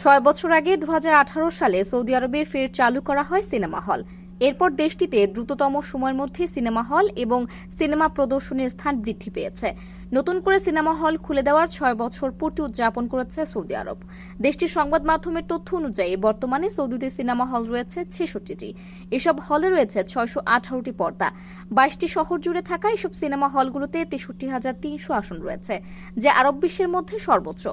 ছয় বছর আগে দু হাজার আঠারো সালে সৌদি আরবে ফের চালু করা হয় সিনেমা হল। এরপর দেশটিতে দ্রুততম সময়ের মধ্যে সিনেমা হল এবং সিনেমা প্রদর্শনীর স্থান বৃদ্ধি পেয়েছে। নতুন করে সিনেমা হল খুলে দেওয়ার ছয় বছর পূর্তি উদযাপন করেছে সৌদি আরব। দেশটির সংবাদ মাধ্যমের তথ্য অনুযায়ী বর্তমানে সৌদিতে সিনেমা হল রয়েছে ছেষট্টিটি। এসব হলে রয়েছে ছয়শো আঠারোটি পর্দা। বাইশটি শহর জুড়ে থাকা এসব সিনেমা হলগুলোতে তেষট্টি হাজার তিনশো আসন রয়েছে, যা আরব বিশ্বের মধ্যে সর্বোচ্চ।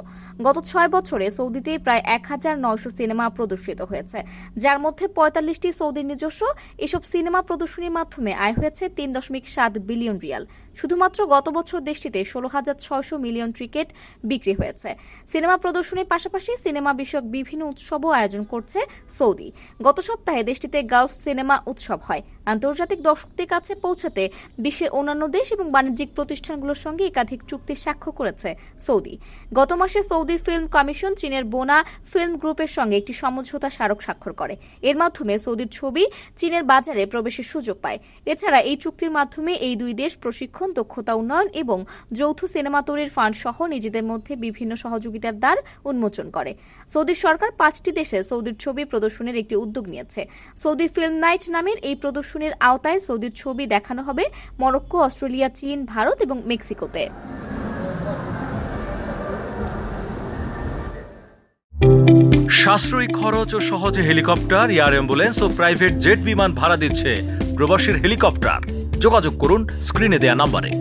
গত ছয় বছরে সৌদিতে প্রায় এক হাজার নয়শো সিনেমা প্রদর্শিত হয়েছে, যার মধ্যে পঁয়তাল্লিশটি সৌদির নিজস্ব এসব সিনেমা প্রদর্শনীর মাধ্যমে আয় হয়েছে তিন দশমিক সাত বিলিয়ন রিয়াল। শুধুমাত্র গত বছর দেশটিতে ষোলো হাজার ছয়শো মিলিয়ন টিকিট বিক্রি হয়েছে। সিনেমা প্রদর্শনীর পাশাপাশি সিনেমা বিষয়ক বিভিন্ন উৎসবও আয়োজন করছে সৌদি। গত সপ্তাহে দেশটিতে গালফ সিনেমা উৎসব হয়। আন্তর্জাতিক দর্শকদের কাছে পৌঁছাতে বিশ্বের অন্যান্য দেশ এবং বাণিজ্যিক প্রতিষ্ঠানগুলোর সঙ্গে একাধিক চুক্তি স্বাক্ষর করেছে সৌদি। গত মাসে সৌদি ফিল্ম কমিশন চীনের বোনা ফিল্ম গ্রুপের সঙ্গে একটি সমঝোতা স্মারক স্বাক্ষর করে। এর মাধ্যমে সৌদির ছবি চীনের বাজারে প্রবেশের সুযোগ পায়। এছাড়া এই চুক্তির মাধ্যমে এই দুই দেশ প্রশিক্ষণ দক্ষতা উন্নয়ন এবং যৌথ সিনেমা তৈরির ফান্ড সহ নিজেদের মধ্যে বিভিন্ন সহযোগিতার দ্বার উন্মোচন করে। সৌদি সরকার পাঁচটি দেশে সৌদির ছবি প্রদর্শনের একটি উদ্যোগ নিয়েছে। সৌদি ফিল্ম নাইট নামের এই প্রদর্শনীর আওতায় সৌদির ছবি দেখানো হবে মরক্কো, অস্ট্রেলিয়া, চীন, ভারত এবং মেক্সিকোতে। সাশ্রয়ী খরচ ও সহজে হেলিকপ্টার, এয়ার অ্যাম্বুলেন্স ও প্রাইভেট জেট বিমান ভাড়া দিচ্ছে প্রবাসীর হেলিকপ্টার। যোগাযোগ করুন স্ক্রিনে দেয়া নাম্বারে।